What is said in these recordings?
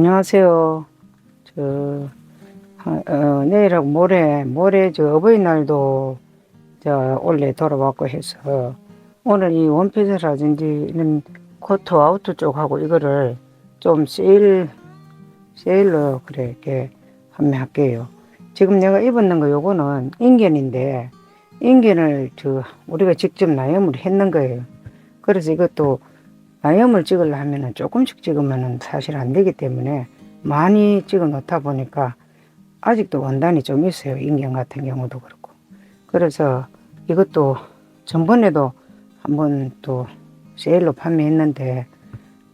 안녕하세요. 저, 하- 어, 내일하고 모레, 모레 저 어버이날도 저 원래 돌아왔고 해서 오늘 이 원피스라든지 이런 코트 아우터 쪽하고 이거를 좀 세일, 세일로 그래, 이렇게 판매할게요. 지금 내가 입었는 거 요거는 인견인데 인견을 저 우리가 직접 나염을 했는 거예요. 그래서 이것도 나염을 찍으려 하면은 조금씩 찍으면은 사실 안 되기 때문에 많이 찍어 놓다 보니까 아직도 원단이 좀 있어요. 인경 같은 경우도 그렇고. 그래서 이것도 전번에도 한번 또 세일로 판매했는데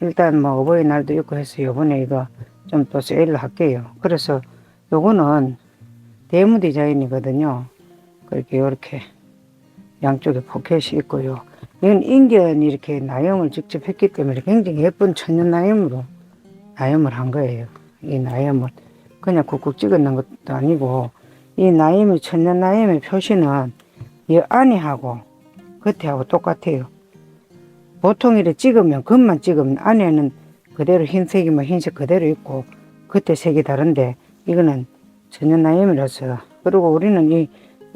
일단 뭐 어버이날도 있고 해서 요번에 이거 좀 또 세일로 할게요. 그래서 요거는 대무 디자인이거든요. 그렇게 요렇게 양쪽에 포켓이 있고요. 이건 인견이 이렇게 나염을 직접 했기 때문에 굉장히 예쁜 천연 나염으로 나염을 한 거예요. 이 나염을 그냥 쿡쿡 찍어놓은 것도 아니고 이 나염이 천연 나염의 표시는 이 안에 하고 겉에 하고 똑같아요. 보통 이렇게 찍으면 겉만 찍으면 안에는 그대로 흰색이면 흰색 그대로 있고 겉에 색이 다른데 이거는 천연 나염이라서 그리고 우리는 이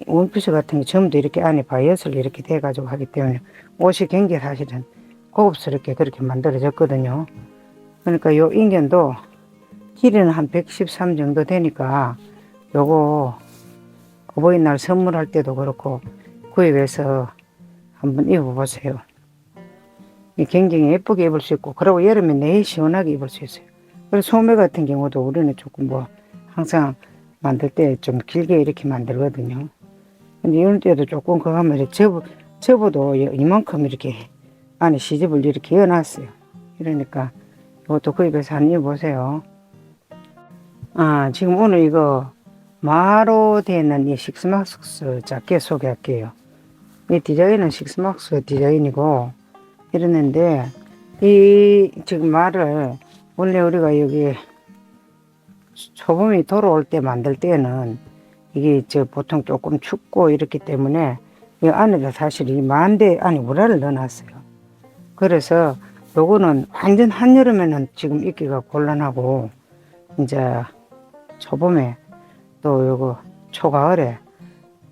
원피스 같은 게 전부 다 이렇게 안에 바이어스를 이렇게 돼가지고 하기 때문에 옷이 굉장히 사실은 고급스럽게 그렇게 만들어졌거든요. 그러니까 요 인견도 길이는 한 113 정도 되니까 요거 어버이날 선물할 때도 그렇고 구입해서 한번 입어보세요. 이 굉장히 예쁘게 입을 수 있고 그리고 여름에 내일 시원하게 입을 수 있어요. 그래서 소매 같은 경우도 우리는 조금 뭐 항상 만들 때 좀 길게 이렇게 만들거든요. 근데 이런 때도 조금 그거 하면 이렇게 접어도 이- 이만큼 이렇게 안에 시집을 이렇게 이어놨어요. 이러니까 이것도 구입해서 한번 입어보세요. 아, 지금 오늘 이거 마로 되는 이 식스막스 자켓 소개할게요. 이 디자인은 식스막스 디자인이고 이러는데 이 지금 말을 원래 우리가 여기 초봄이 돌아올 때 만들 때는 이게 저 보통 조금 춥고 이렇기 때문에 이 안에다 사실 이 만대 안에 우라를 넣어놨어요. 그래서 요거는 완전 한여름에는 지금 입기가 곤란하고 이제 초봄에 또 요거 초가을에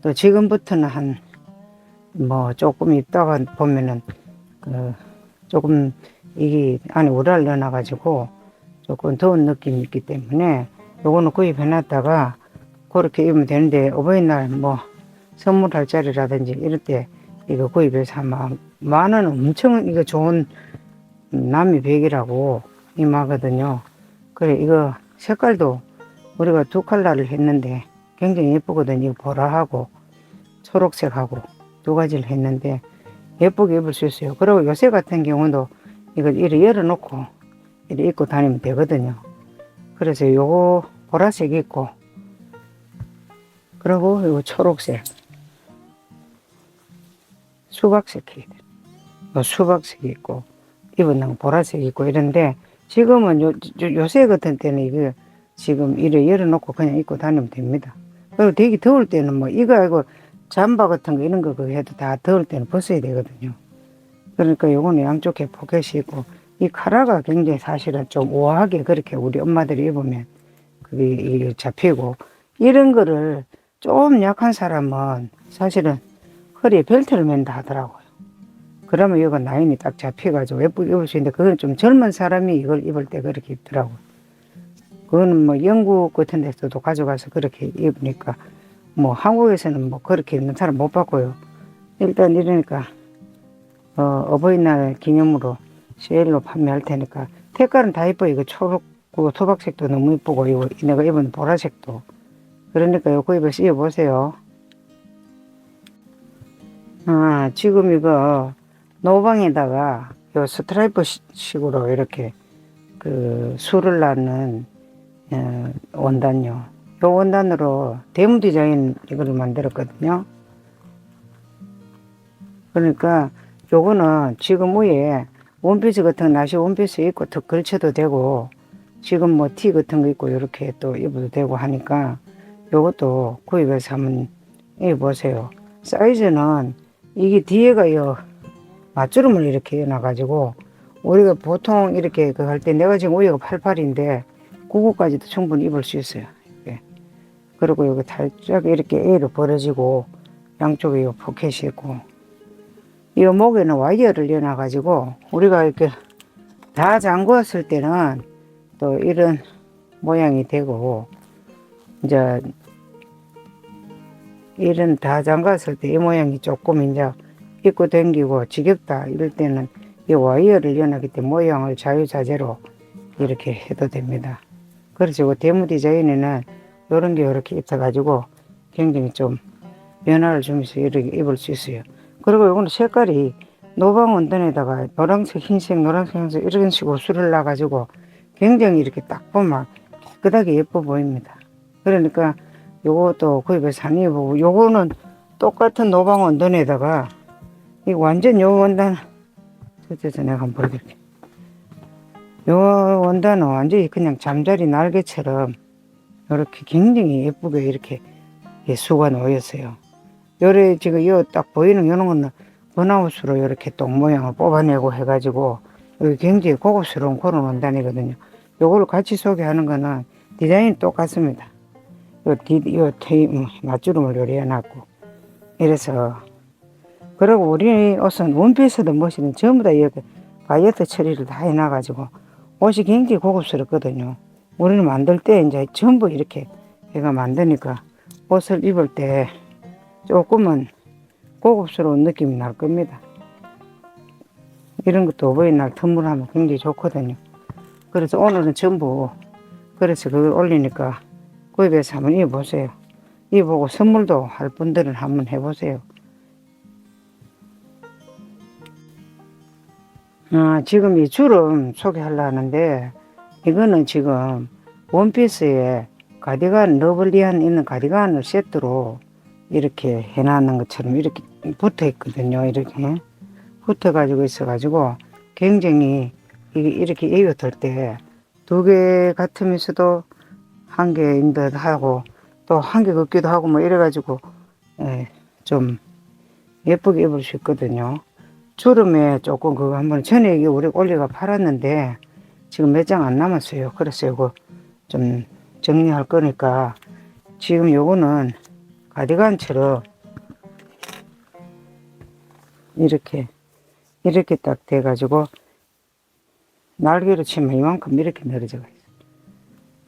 또 지금부터는 한 뭐 조금 있다가 보면은 그 조금 이게 안에 우라를 넣어놔가지고 조금 더운 느낌이 있기 때문에 요거는 구입해놨다가 그렇게 입으면 되는데 어버이날 뭐 선물할 자리라든지 이럴 때 이거 구입해서 아마 만원 엄청 이거 좋은 남이 백이라고 이마거든요. 그래 이거 색깔도 우리가 두 컬러를 했는데 굉장히 예쁘거든요. 보라하고 초록색하고 두 가지를 했는데 예쁘게 입을 수 있어요. 그리고 요새 같은 경우도 이걸 이렇게 열어놓고 이렇게 입고 다니면 되거든요. 그래서 요거 보라색 있고 그리고 요거 초록색 수박색이 요 수박색이 있고 입은 거 보라색이 있고 이런데 지금은 요, 요, 요 새 같은 때는 이거 지금 이래 열어놓고 그냥 입고 다니면 됩니다. 그리고 되게 더울 때는 뭐 이거 이거 잠바 같은 거 이런 거 그거 해도 다 더울 때는 벗어야 되거든요. 그러니까 요거는 양쪽에 포켓이 있고 이 카라가 굉장히 사실은 좀 우아하게 그렇게 우리 엄마들이 입으면 그게 잡히고 이런 거를 좀 약한 사람은 사실은 허리에 벨트를 맨다 하더라고요. 그러면 이거 라인이 딱 잡혀가지고 예쁘게 입을 수 있는데 그건 좀 젊은 사람이 이걸 입을 때 그렇게 입더라고요. 그거는 뭐 영국 같은 데서도 가져가서 그렇게 입으니까 뭐 한국에서는 뭐 그렇게 입는 사람 못 봤고요. 일단 이러니까 어, 어버이날 기념으로 세일로 판매할 테니까 색깔은 다 이뻐요. 이거 초록고 토박색도 너무 이쁘고 이거 내가 입은 보라색도 그러니까 요거 입어 씌워 보세요. 아 지금 이거 노방에다가 요 스트라이프 시- 식으로 이렇게 그 술을 낳는 어, 원단요. 요 원단으로 대문 디자인 이거를 만들었거든요. 그러니까 요거는 지금 위에 원피스 같은 나시 원피스 입고 더 걸쳐도 되고 지금 뭐 티 같은 거 입고 이렇게 또 입어도 되고 하니까 요것도 구입해서 한번 입어보세요. 사이즈는 이게 뒤에가 요 맞주름을 이렇게 해놔가지고 우리가 보통 이렇게 그 할 때 내가 지금 위에가 88인데 구구까지도 충분히 입을 수 있어요. 이렇게. 그리고 여기 살짝 이렇게 A로 벌어지고 양쪽에 이 포켓이 있고 이 목에는 와이어를 연어 가지고 우리가 이렇게 다 잠궜을 때는 또 이런 모양이 되고 이제 이런 다 잠갔을 때 이 모양이 조금 이제 입고 당기고 지겹다 이럴 때는 이 와이어를 연하기 때문에 모양을 자유자재로 이렇게 해도 됩니다. 그래서 대무 디자인에는 이런 게 이렇게 있어가지고 굉장히 좀 변화를 주면서 이렇게 입을 수 있어요. 그리고 이거는 색깔이 노방 원단에다가 노란색, 흰색, 노란색, 흰색 이런 식으로 술을 놔가지고 굉장히 이렇게 딱 보면 깨끗하게 예뻐 보입니다. 그러니까 요것도 구입해서 한 입어보고 요거는 똑같은 노방 원단에다가 이 완전 요 원단 저저 내가 한번 보여드릴게요. 요 원단은 완전히 그냥 잠자리 날개처럼 이렇게 굉장히 예쁘게 이렇게 예, 수가 놓였어요. 요래 지금 요 딱 보이는 요런 거는 번아웃으로 이렇게 똥 모양을 뽑아내고 해가지고 여기 굉장히 고급스러운 그런 원단이거든요. 요거를 같이 소개하는 거는 디자인이 똑같습니다. 요, 디, 요 음, 맞주름을 요리해놨고 이래서 그리고 우리 옷은 원피스도 멋있는 전부 다 이렇게 바이어트 처리를 다 해놔가지고 옷이 굉장히 고급스럽거든요. 우리는 만들 때 이제 전부 이렇게 해가 만드니까 옷을 입을 때 조금은 고급스러운 느낌이 날 겁니다. 이런 것도 어버이날 선물하면 굉장히 좋거든요. 그래서 오늘은 전부 그래서 그걸 올리니까 구입해서 한번 입어보세요. 입어보고 선물도 할 분들은 한번 해보세요. 아, 지금 이 주름 소개하려 하는데 이거는 지금 원피스에 가디건 러블리한 있는 가디건을 세트로 이렇게 해놨는 것처럼 이렇게 붙어 있거든요. 이렇게 붙어 가지고 있어 가지고 굉장히 이렇게 입었을 때 두 개 같으면서도 한 개인 듯 하고 또 한개 같기도 하고 뭐 이래 가지고 예, 좀 예쁘게 입을 수 있거든요. 주름에 조금 그거 한번 전에 이게 우리 올리가 팔았는데 지금 몇 장 안 남았어요. 그래서 이거 좀 정리할 거니까 지금 요거는 가디건처럼 이렇게 이렇게 딱 돼가지고 날개로 치면 이만큼 이렇게 있어.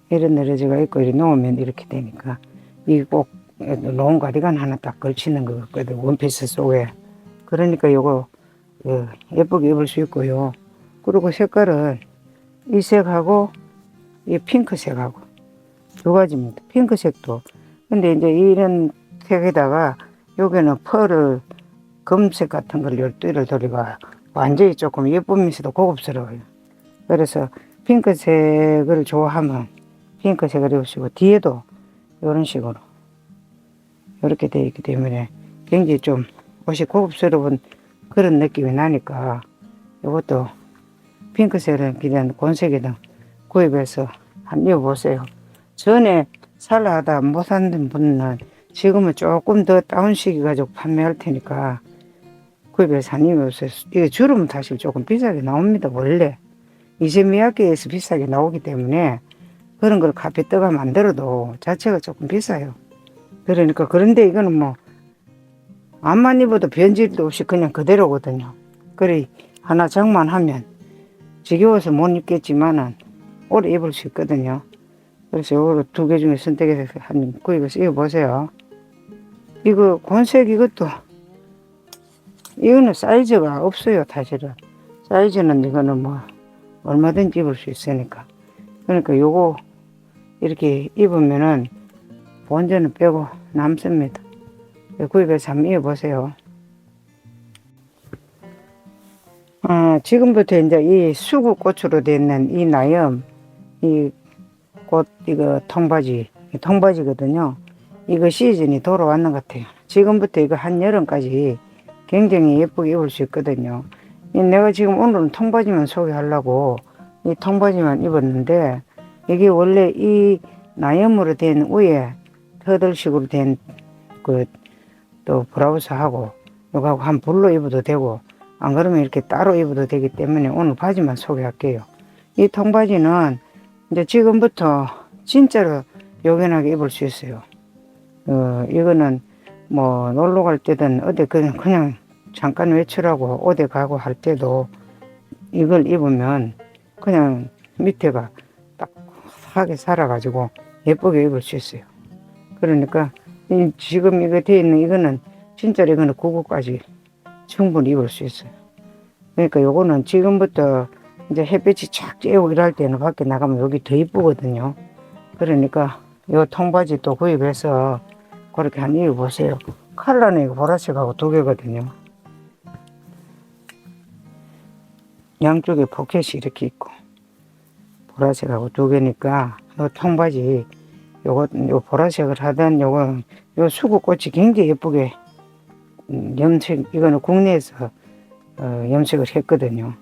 이런 늘어져가 있고 이렇게 놓으면 이렇게 되니까 이꼭 롱 가디건 하나 딱 걸치는 거 같거든 원피스 속에. 그러니까 요거 어, 예쁘게 입을 수 있고요. 그리고 색깔은 이 색하고 이 핑크색하고 두 가지입니다. 핑크색도. 근데 이제 이런 색에다가 여기는 펄을 검색 같은 걸 열두를 돌리가 완전히 조금 예쁘면서도 고급스러워요. 그래서 핑크색을 좋아하면 핑크색을 입으시고 뒤에도 이런 식으로 이렇게 되어 있기 때문에 굉장히 좀 옷이 고급스러운 그런 느낌이 나니까 이것도 핑크색을 그냥 곤색이든 구입해서 한번 입어보세요. 전에 살라 하다 못 산 분은 지금은 조금 더 다운시켜 가지고 판매할 테니까 구입해서 한번 입어보세요. 이게 주름은 사실 조금 비싸게 나옵니다. 원래 이세미야기에서 비싸게 나오기 때문에 그런 걸 카페뜨가 만들어도 자체가 조금 비싸요. 그러니까 그런데 이거는 뭐 앞만 입어도 변질도 없이 그냥 그대로거든요. 그래 하나 장만하면 지겨워서 못 입겠지만은 오래 입을 수 있거든요. 그래서 요거 두 개 중에 선택해서 한 구입해서 입어보세요. 이거 곤색 이것도 이거는 사이즈가 없어요 사실은 사이즈는 이거는 뭐 얼마든지 입을 수 있으니까 그러니까 요거 이렇게 입으면은 본전은 빼고 남습니다. 구입해서 한번 입어보세요. 아, 지금부터 이제 이 수국꽃으로 되는 이 나염, 이 꽃, 이거 통바지, 이 통바지거든요. 이거 시즌이 돌아왔는 것 같아요. 지금부터 이거 한 여름까지 굉장히 예쁘게 입을 수 있거든요. 이 내가 지금 오늘은 통바지만 소개하려고 이 통바지만 입었는데 이게 원래 이 나염으로 된 위에 터들식으로 된 그 또 브라우스하고 요거하고 한 불로 입어도 되고 안 그러면 이렇게 따로 입어도 되기 때문에 오늘 바지만 소개할게요. 이 통바지는 이제 지금부터 진짜로 요긴하게 입을 수 있어요. 어, 이거는 뭐 놀러 갈 때든 어디 그냥, 그냥 잠깐 외출하고 어디 가고 할 때도 이걸 입으면 그냥 밑에가 딱 하게 살아가지고 예쁘게 입을 수 있어요. 그러니까 이 지금 이거 돼 있는 이거는 진짜로 이거는 구구까지 충분히 입을 수 있어요. 그러니까 요거는 지금부터 이제 햇빛이 쫙 쬐고 이럴 때는 밖에 나가면 여기 더 이쁘거든요. 그러니까 요 통바지 또 구입해서 그렇게 한 입어보세요. 컬러는 이거 보라색하고 두 개거든요. 양쪽에 포켓이 이렇게 있고 보라색하고 두 개니까 요 통바지 요거 요 보라색을 하던 요거 요 수국꽃이 굉장히 예쁘게 음, 염색 이거는 국내에서 어, 염색을 했거든요.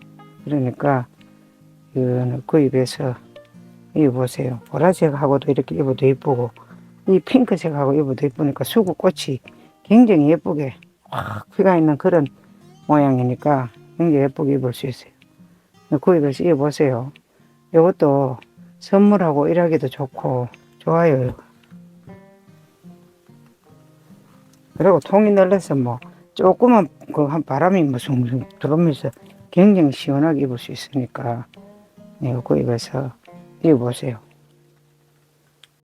그러니까 이거는 구입해서 입어보세요. 보라색하고도 이렇게 입어도 예쁘고 이 핑크색하고 입어도 예쁘니까 수국꽃이 굉장히 예쁘게 확 피가 있는 그런 모양이니까 굉장히 예쁘게 입을 수 있어요. 구입해서 입어보세요. 이것도 선물하고 일하기도 좋고 좋아요. 그리고 통이 넓어서 뭐 조그만 그 한 바람이 뭐 숭숭 들어오면서 굉장히 시원하게 입을 수 있으니까 이거 구입해서 입어보세요.